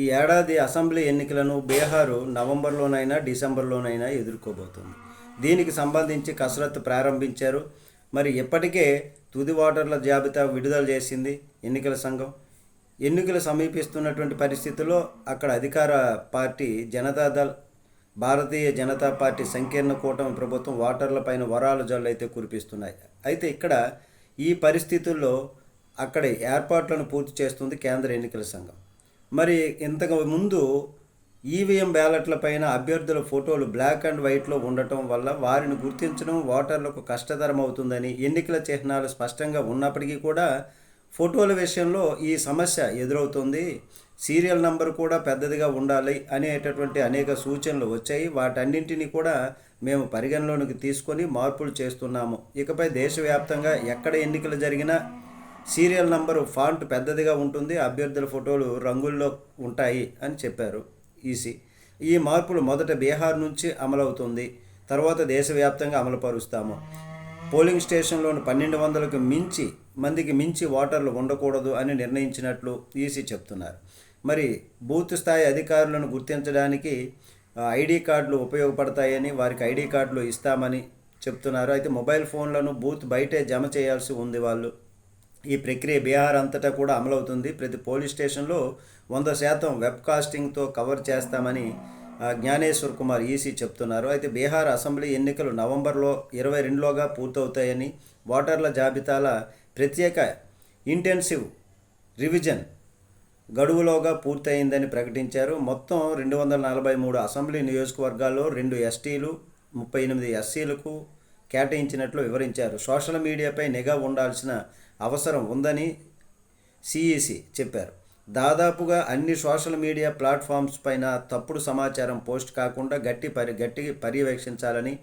ఈ ఏడాది అసెంబ్లీ ఎన్నికలను బీహారు నవంబర్లోనైనా డిసెంబర్లోనైనా ఎదుర్కోబోతుంది. దీనికి సంబంధించి కసరత్తు ప్రారంభించారు. మరి ఇప్పటికే తుది ఓటర్ల జాబితా విడుదల చేసింది ఎన్నికల సంఘం. ఎన్నికలు సమీపిస్తున్నటువంటి పరిస్థితుల్లో అక్కడ అధికార పార్టీ జనతాదళ్ భారతీయ జనతా పార్టీ సంకీర్ణ కూటమి ప్రభుత్వం ఓటర్లపైన వరాల జల్లు అయితే కురిపిస్తున్నాయి. అయితే ఇక్కడ ఈ పరిస్థితుల్లో అక్కడ ఏర్పాట్లను పూర్తి చేస్తుంది కేంద్ర ఎన్నికల సంఘం. మరి ఇంతకు ముందు ఈవీఎం బ్యాలెట్లపైన అభ్యర్థుల ఫోటోలు బ్లాక్ అండ్ వైట్లో ఉండటం వల్ల వారిని గుర్తించడం ఓటర్లకు కష్టతరం అవుతుందని ఎన్నికల చిహ్నాలు స్పష్టంగా ఉన్నప్పటికీ కూడా ఫోటోల విషయంలో ఈ సమస్య ఎదురవుతుంది. సీరియల్ నంబర్ కూడా పెద్దదిగా ఉండాలి అనేటటువంటి అనేక సూచనలు వచ్చాయి. వాటన్నింటినీ కూడా మేము పరిగణలోనికి తీసుకొని మార్పులు చేస్తున్నాము. ఇకపై దేశవ్యాప్తంగా ఎక్కడ ఎన్నికలు జరిగినా సీరియల్ నంబరు ఫాంట్ పెద్దదిగా ఉంటుంది అభ్యర్థుల ఫోటోలు రంగుల్లో ఉంటాయి అని చెప్పారు ఈసీ. ఈ మార్పులు మొదట బీహార్ నుంచి అమలవుతుంది. తర్వాత దేశవ్యాప్తంగా అమలుపరుస్తాము. పోలింగ్ స్టేషన్లోని పన్నెండు వందలకు మించి మందికి మించి ఓటర్లు ఉండకూడదు అని నిర్ణయించినట్లు ఈసీ చెప్తున్నారు. మరి బూత్ స్థాయి అధికారులను గుర్తించడానికి ఐడి కార్డులు ఉపయోగపడతాయని వారికి ఐడి కార్డులు ఇస్తామని చెప్తున్నారు. అయితే మొబైల్ ఫోన్లను బూత్ బయటే జమ చేయాల్సి ఉంది వాళ్ళు. ఈ ప్రక్రియ బీహార్ అంతటా కూడా అమలవుతుంది. ప్రతి పోలీస్ స్టేషన్లో వంద శాతం వెబ్ కాస్టింగ్తో కవర్ చేస్తామని జ్ఞానేశ్వర్ కుమార్ ఈసీ చెప్తున్నారు. అయితే బీహార్ అసెంబ్లీ ఎన్నికలు నవంబర్లో ఇరవై రెండులోగా పూర్తవుతాయని ఓటర్ల జాబితాల ప్రత్యేక ఇంటెన్సివ్ రివిజన్ గడువులోగా పూర్తయిందని ప్రకటించారు. మొత్తం రెండు వందల నలభై మూడు అసెంబ్లీ నియోజకవర్గాల్లో రెండు ఎస్టీలు ముప్పై ఎనిమిది ఎస్సీలకు కేటాయించినట్లు వివరించారు. సోషల్ మీడియాపై నిఘా ఉండాల్సిన అవసరం ఉందని సిఈసి చెప్పారు. దాదాపుగా అన్ని సోషల్ మీడియా ప్లాట్ఫామ్స్ పైన తప్పుడు సమాచారం పోస్ట్ కాకుండా గట్టి పరి గట్టి పర్యవేక్షించాలని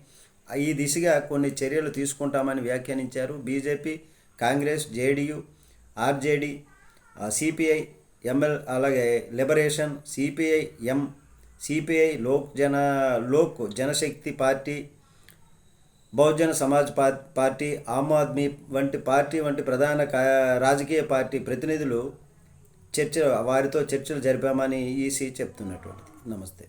ఈ దిశగా కొన్ని చర్యలు తీసుకుంటామని వ్యాఖ్యానించారు. BJP Congress JDU RJD CPI ML అలాగే liberation CPI M CPI Lok Jan Lok Janshakti party Bahujan Samaj party Aam Aadmi వంటి పార్టీ వంటి ప్రధాన రాజకీయ పార్టీ ప్రతినిధులు చర్చ వారితో చర్చలు జరిపామని ఈసీ చెప్తున్నటువంటిది. నమస్తే.